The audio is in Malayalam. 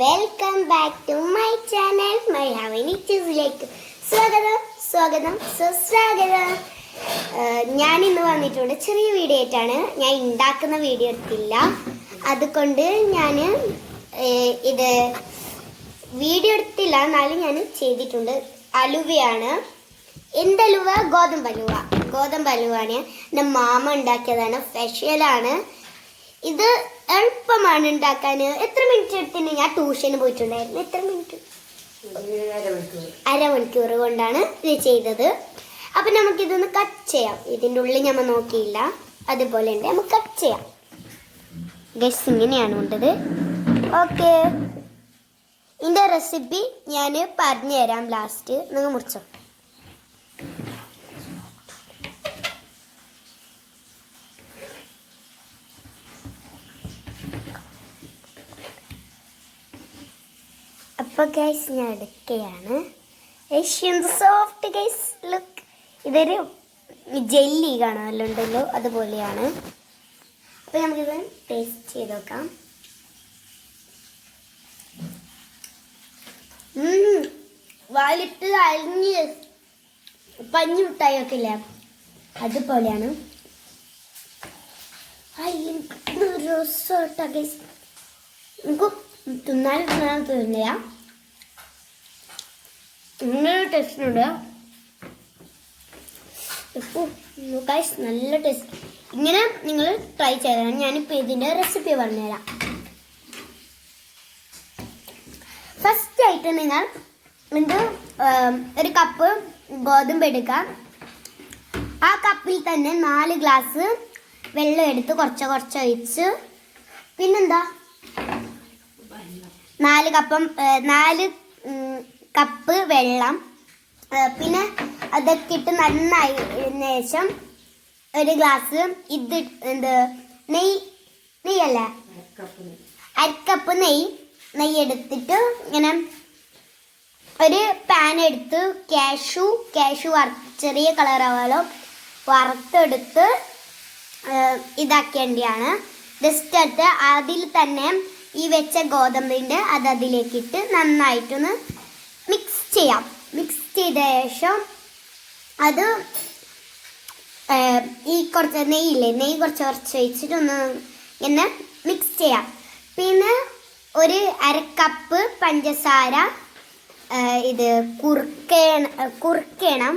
Welcome back to my channel my ഹവനി ചൂസിലേക്ക് സ്വാഗതം സ്വാഗതം സുസ്വാഗതം. ഞാൻ ഇന്ന് വന്നിട്ടുണ്ട് ചെറിയ വീഡിയോ ആയിട്ടാണ് ഞാൻ ഉണ്ടാക്കുന്ന വീഡിയോ എടുത്തില്ല. അതുകൊണ്ട് ഞാൻ ഇത് വീഡിയോ എടുത്തില്ല എന്നാലും ഞാൻ ചെയ്തിട്ടുണ്ട്. അലുവയാണ്. എന്തലുവ? ഗോതമ്പ് അലുവ ഗോതമ്പ് അലുവയാണ് എന്റെ മാമ ഉണ്ടാക്കിയതാണ്. സ്പെഷ്യലാണ് ഇത് എളുപ്പമാണ് ഉണ്ടാക്കാൻ എത്ര മിനിറ്റ് എടുത്തിന്? ഞാൻ ട്യൂഷന് പോയിട്ടുണ്ടായിരുന്നു. എത്ര മിനിറ്റ് അരമണിക്കൂർ കൊണ്ടാണ് ഇത് ചെയ്തത്. അപ്പൊ നമുക്കിതൊന്ന് കട്ട് ചെയ്യാം. ഇതിന്റെ ഉള്ളിൽ നമ്മൾ നോക്കിയില്ല. അതുപോലെ ഉണ്ട് നമുക്ക് കട്ട് ചെയ്യാം. ഗസ് ഇങ്ങനെയാണ് ഉണ്ടത് ഓക്കെ ഇതിന്റെ റെസിപ്പി ഞാൻ പറഞ്ഞു തരാം ലാസ്റ്റ് നിങ്ങൾ മുറിച്ചോ. അപ്പോൾ ഗൈസ് ഞാൻ എടുക്കുകയാണ്. ഏഷ്യൻ സോഫ്റ്റ് ഗൈസ് ലുക്ക് ഇതൊരു ജെല്ലി കാണാനുണ്ടല്ലോ അതുപോലെയാണ്. അപ്പോൾ നമുക്കിത് ടേസ്റ്റ് ചെയ്ത് നോക്കാം. വാലിട്ട് അരിഞ്ഞ് പഞ്ഞു മിഠായി ഒക്കെ ഇല്ലേ അതുപോലെയാണ് ഒരു ഗൈസ് നമുക്ക് തിന്നാലും തിന്നാൻ തോന്നില്ല ഇങ്ങനെ ടെസ്റ്റിനുണ്ട് ഗൈസ് നല്ല ടേസ്റ്റ് ഇങ്ങനെ നിങ്ങൾ ട്രൈ ചെയ്തതാണ് ഞാനിപ്പോൾ ഇതിന്റെ റെസിപ്പി പറഞ്ഞുതരാം. ഫസ്റ്റ് ആയിട്ട് നിങ്ങൾ എന്ത് ഒരു കപ്പ് ഗോതമ്പ് എടുക്കാം ആ കപ്പിൽ തന്നെ നാല് ഗ്ലാസ് വെള്ളം എടുത്ത് കുറച്ച് കുറച്ച് ഒഴിച്ച് പിന്നെന്താ? നാല് കപ്പം നാല് കപ്പ് വെള്ളം പിന്നെ അതൊക്കെ ഇട്ട് നന്നായി ശേഷം ഒരു ഗ്ലാസ് ഇത് എന്ത് നെയ് നെയ്യല്ലേ അരക്കപ്പ് നെയ് നെയ്യ് എടുത്തിട്ട് ഇങ്ങനെ ഒരു പാൻ എടുത്ത് കാഷു കാഷു ചെറിയ കളറാവാലോ വറുത്തെടുത്ത് ഇതാക്കേണ്ടിയാണ്. ജസ്റ്റ് എടുത്ത് അതിൽ തന്നെ ഈ വെച്ച ഗോതമ്പിന്റെ അത് അതിലേക്കിട്ട് നന്നായിട്ടൊന്ന് ചെയ്യാം. മിക്സ് ചെയ്ത ശേഷം അത് ഈ കുറച്ച് നെയ്യില്ലേ നെയ്യ് കുറച്ച് കുറച്ച് വെച്ചിട്ടൊന്ന് ഇങ്ങനെ മിക്സ് ചെയ്യാം. പിന്നെ ഒരു അര കപ്പ് പഞ്ചസാര ഇത് കുറുക്കേണ കുറുക്കണം.